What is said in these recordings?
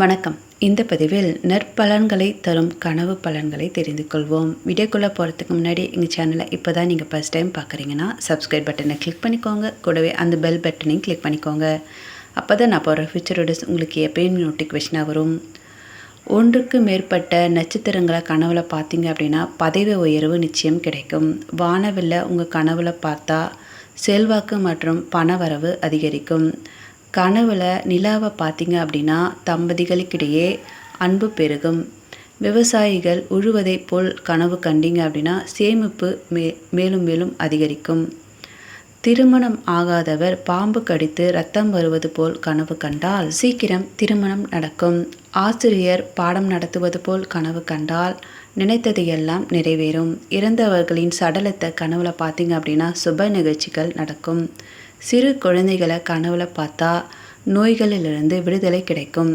வணக்கம். இந்த பதிவில் நற்பலன்களை தரும் கனவு பலன்களை தெரிந்து கொள்வோம். வீடியோக்குள்ளே போகிறதுக்கு முன்னாடி எங்கள் சேனலை இப்போ தான் நீங்கள் ஃபஸ்ட் டைம் பார்க்குறீங்கன்னா சப்ஸ்கிரைப் பட்டனை கிளிக் பண்ணிக்கோங்க. கூடவே அந்த பெல் பட்டனையும் கிளிக் பண்ணிக்கோங்க. அப்போ தான் நான் போகிற ஃபியூச்சர் வீடியோஸ் உங்களுக்கு எப்பயும் நோட்டிஃபிகேஷனாக வரும். ஒன்றுக்கு மேற்பட்ட நட்சத்திரங்களை கனவுல பார்த்தீங்க அப்படின்னா பதவி உயர்வு நிச்சயம் கிடைக்கும். வானவில் உங்கள் கனவுல பார்த்தா செல்வாக்கு மற்றும் பணவரவு அதிகரிக்கும். கனவுல நிலாவை பார்த்தீங்க அப்படின்னா தம்பதிகளுக்கிடையே அன்பு பெருகும். விவசாயிகள் உழுவதைப் போல் கனவு கண்டீங்க அப்படின்னா சேமிப்பு மே மேலும் மேலும் அதிகரிக்கும். திருமணம் ஆகாதவர் பாம்பு கடித்து ரத்தம் வருவது போல் கனவு கண்டால் சீக்கிரம் திருமணம் நடக்கும். ஆசிரியர் பாடம் நடத்துவது போல் கனவு கண்டால் நினைத்ததையெல்லாம் நிறைவேறும். இறந்தவர்களின் சடலத்தை கனவுல பார்த்தீங்க அப்படின்னா சுப நிகழ்ச்சிகள் நடக்கும். சிறு குழந்தைகளை கனவுல பார்த்தா நோய்களிலிருந்து விடுதலை கிடைக்கும்.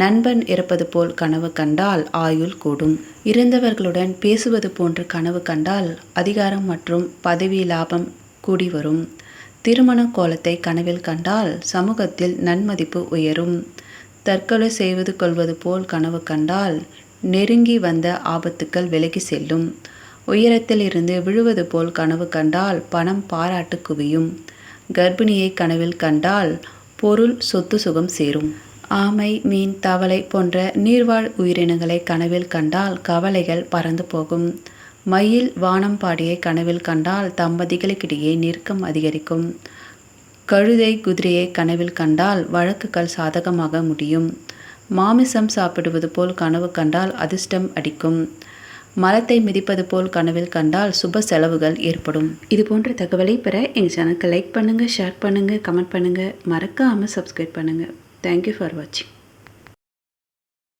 நண்பன் இறப்பது போல் கனவு கண்டால் ஆயுள் கூடும். இறந்தவர்களுடன் பேசுவது போன்ற கனவு கண்டால் அதிகாரம் மற்றும் பதவி லாபம் கூடி வரும். திருமண கோலத்தை கனவில் கண்டால் சமூகத்தில் நன்மதிப்பு உயரும். தற்கொலை செய்வது கொள்வது போல் கனவு கண்டால் நெருங்கி வந்த ஆபத்துக்கள் விலகி செல்லும். உயரத்தில் இருந்து விழுவது போல் கனவு கண்டால் பணம் பாராட்டு குவியும். கர்ப்பிணியை கனவில் கண்டால் பொருள் சொத்து சுகம் சேரும். ஆமை மீன் தவளை போன்ற நீர்வாழ் உயிரினங்களை கனவில் கண்டால் கவலைகள் பறந்து போகும். மயில் வானம் பாடியை கனவில் கண்டால் தம்பதிகளுக்கிடையே நெருக்கம் அதிகரிக்கும். கழுதை குதிரையை கனவில் கண்டால் வழக்குகள் சாதகமாக முடியும். மாமிசம் சாப்பிடுவது போல் கனவு கண்டால் அதிர்ஷ்டம் அடிக்கும். மரத்தை மிதிப்பது போல் கனவில் கண்டால் சுப செலவுகள் ஏற்படும். இது போன்ற தகவலை பெற எங்கள் சேனலுக்கு லைக் பண்ணுங்கள் ஷேர் பண்ணுங்கள் கமெண்ட் பண்ணுங்கள் மறக்காமல் சப்ஸ்கிரைப் பண்ணுங்கள் தேங்க்யூ ஃபார் வாட்சிங்